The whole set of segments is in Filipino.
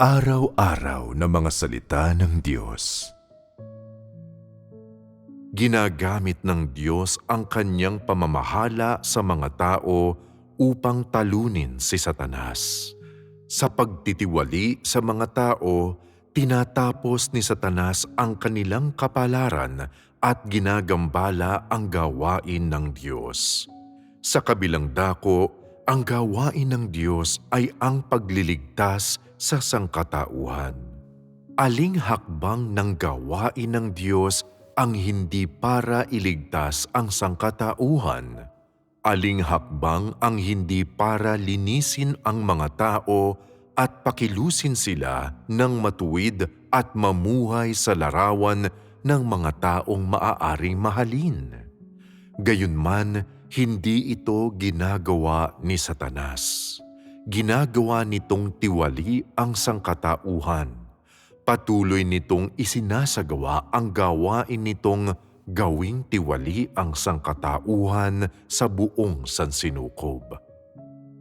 Araw-araw na mga salita ng Diyos. Ginagamit ng Diyos ang kanyang pamamahala sa mga tao upang talunin si Satanas. Sa pagtitiwali sa mga tao, tinatapos ni Satanas ang kanilang kapalaran at ginagambala ang gawain ng Diyos. Sa kabilang dako, ang gawain ng Diyos ay ang pagliligtas sa sangkatauhan. Aling hakbang ng gawain ng Diyos ang hindi para iligtas ang sangkatauhan? Aling hakbang ang hindi para linisin ang mga tao at pakilusin sila ng matuwid at mamuhay sa larawan ng mga taong maaaring mahalin? Gayunman, hindi ito ginagawa ni Satanas. Ginagawa nitong tiwali ang sangkatauhan. Patuloy nitong isinasagawa ang gawain nitong gawing tiwali ang sangkatauhan sa buong sansinukob.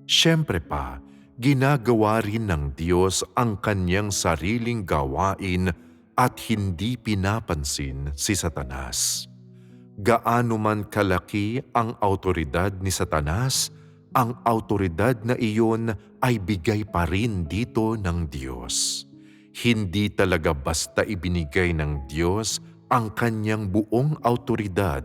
Siyempre pa, ginagawa rin ng Diyos ang kanyang sariling gawain at hindi pinapansin si Satanas gaano man kalaki ang autoridad ni Satanas, ang autoridad na iyon ay bigay pa rin dito ng Diyos. Hindi talaga basta ibinigay ng Diyos ang kanyang buong autoridad,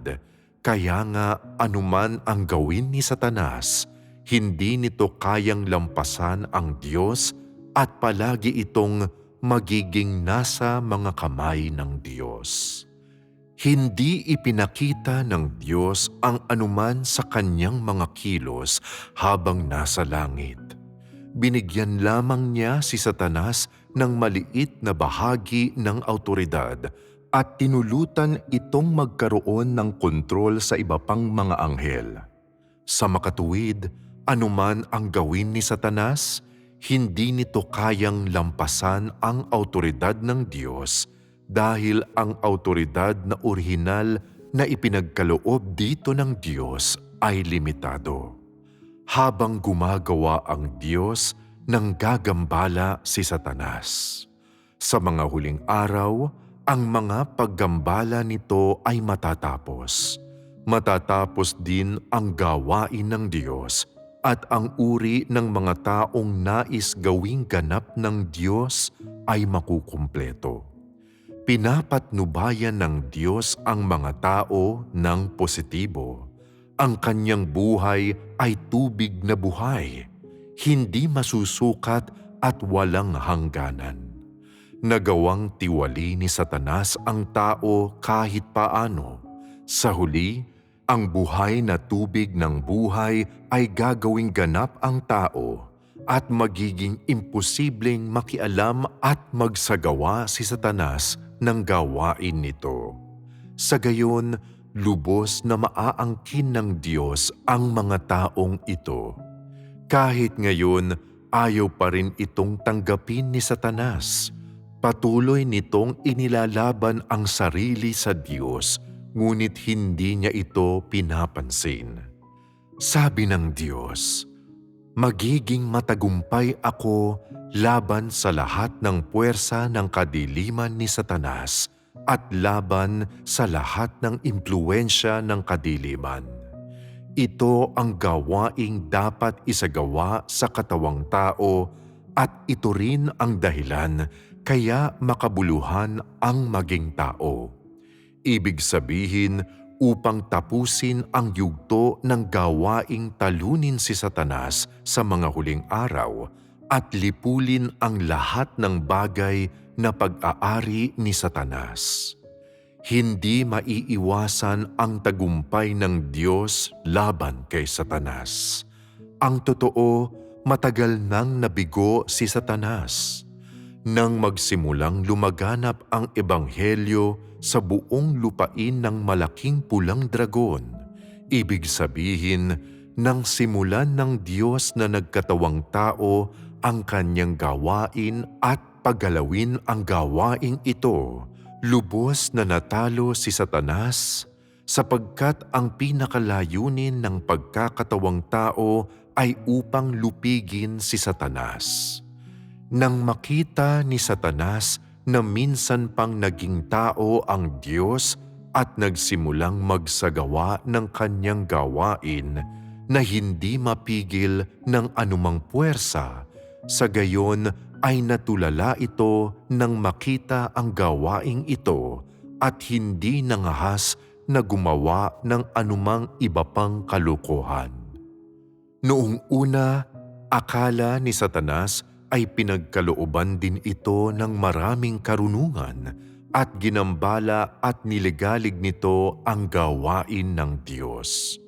kaya nga anuman ang gawin ni Satanas, hindi nito kayang lampasan ang Diyos at palagi itong magiging nasa mga kamay ng Diyos. Hindi ipinakita ng Diyos ang anuman sa kanyang mga kilos habang nasa langit. Binigyan lamang niya si Satanas ng maliit na bahagi ng autoridad at tinulutan itong magkaroon ng kontrol sa iba pang mga anghel. Sa makatuwid, anuman ang gawin ni Satanas, hindi nito kayang lampasan ang autoridad ng Diyos dahil ang autoridad na orihinal na ipinagkaloob dito ng Diyos ay limitado. Habang gumagawa ang Diyos nang gagambala si Satanas. Sa mga huling araw, ang mga paggambala nito ay matatapos. Matatapos din ang gawain ng Diyos at ang uri ng mga taong nais gawing ganap ng Diyos ay makukumpleto pinapatnubayan ng Diyos ang mga tao ng positibo. Ang kanyang buhay ay tubig na buhay, hindi masusukat at walang hangganan. Nagawang tiwali ni Satanas ang tao kahit paano. Sa huli, ang buhay na tubig ng buhay ay gagawing ganap ang tao at magiging imposibleng makialam at magsagawa si Satanas ng gawain nito. Sa gayon, lubos na maaangkin ng Diyos ang mga taong ito. Kahit ngayon, ayaw pa rin itong tanggapin ni Satanas. Patuloy nitong inilalaban ang sarili sa Diyos, ngunit hindi niya ito pinapansin. Sabi ng Diyos, Magiging matagumpay ako laban sa lahat ng puwersa ng kadiliman ni Satanas at laban sa lahat ng impluensya ng kadiliman. Ito ang gawaing dapat isagawa sa katawang tao at ito rin ang dahilan kaya makabuluhan ang maging tao. Ibig sabihin, upang tapusin ang yugto ng gawaing talunin si Satanas sa mga huling araw at lipulin ang lahat ng bagay na pag-aari ni Satanas. Hindi maiiwasan ang tagumpay ng Diyos laban kay Satanas. Ang totoo, matagal nang nabigo si Satanas. Nang magsimulang lumaganap ang Ebanghelyo sa buong lupain ng malaking pulang dragon, ibig sabihin, nang simulan ng Diyos na nagkatawang tao ang kanyang gawain at paggalawin ang gawaing ito, lubos na natalo si Satanas sapagkat ang pinakalayunin ng pagkakatawang tao ay upang lupigin si Satanas. Nang makita ni Satanas na minsan pang naging tao ang Diyos at nagsimulang magsagawa ng kanyang gawain na hindi mapigil ng anumang puwersa, sa gayon ay natulala ito nang makita ang gawaing ito at hindi nangahas na gumawa ng anumang iba pang kalukuhan. Noong una, akala ni Satanas ay pinagkalooban din ito ng maraming karunungan at ginambala at niligalig nito ang gawain ng Diyos.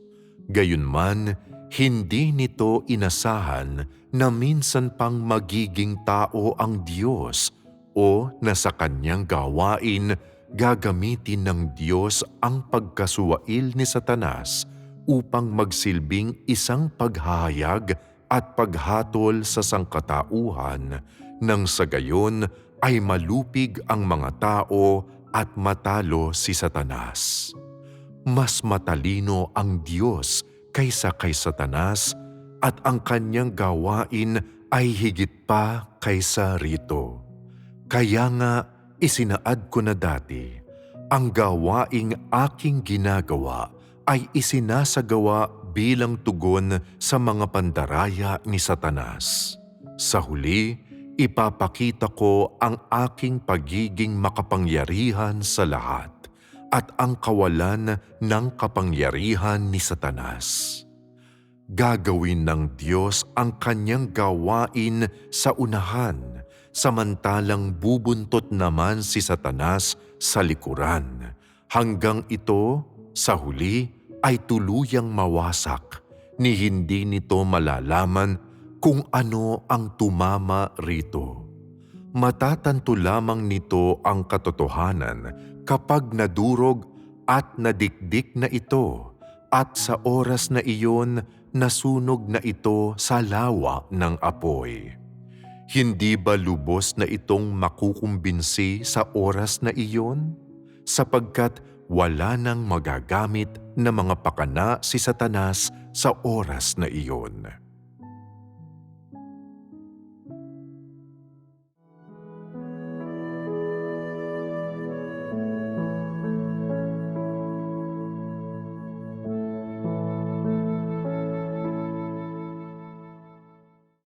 Gayunman, hindi nito inasahan na minsan pang magiging tao ang Diyos o na sa kanyang gawain gagamitin ng Diyos ang pagkasuwail ni Satanas upang magsilbing isang paghahayag at paghatol sa sangkatauhan nang sa gayon ay malupig ang mga tao at matalo si Satanas. Mas matalino ang Diyos kaysa kay Satanas at ang kanyang gawain ay higit pa kaysa rito. Kaya nga isinaad ko na dati, ang gawaing aking ginagawa ay isinasagawa bilang tugon sa mga pandaraya ni Satanas. Sa huli, ipapakita ko ang aking pagiging makapangyarihan sa lahat at ang kawalan ng kapangyarihan ni Satanas. Gagawin ng Diyos ang kanyang gawain sa unahan, samantalang bubuntot naman si Satanas sa likuran, hanggang ito, sa huli, ay tuluyang mawasak, ni hindi nito malalaman kung ano ang tumama rito. Matatanto lamang nito ang katotohanan kapag nadurog at nadikdik na ito at sa oras na iyon nasunog na ito sa lawa ng apoy. Hindi ba lubos na itong makukumbinsi sa oras na iyon? Sapagkat wala nang magagamit na mga pakana si Satanas sa oras na iyon.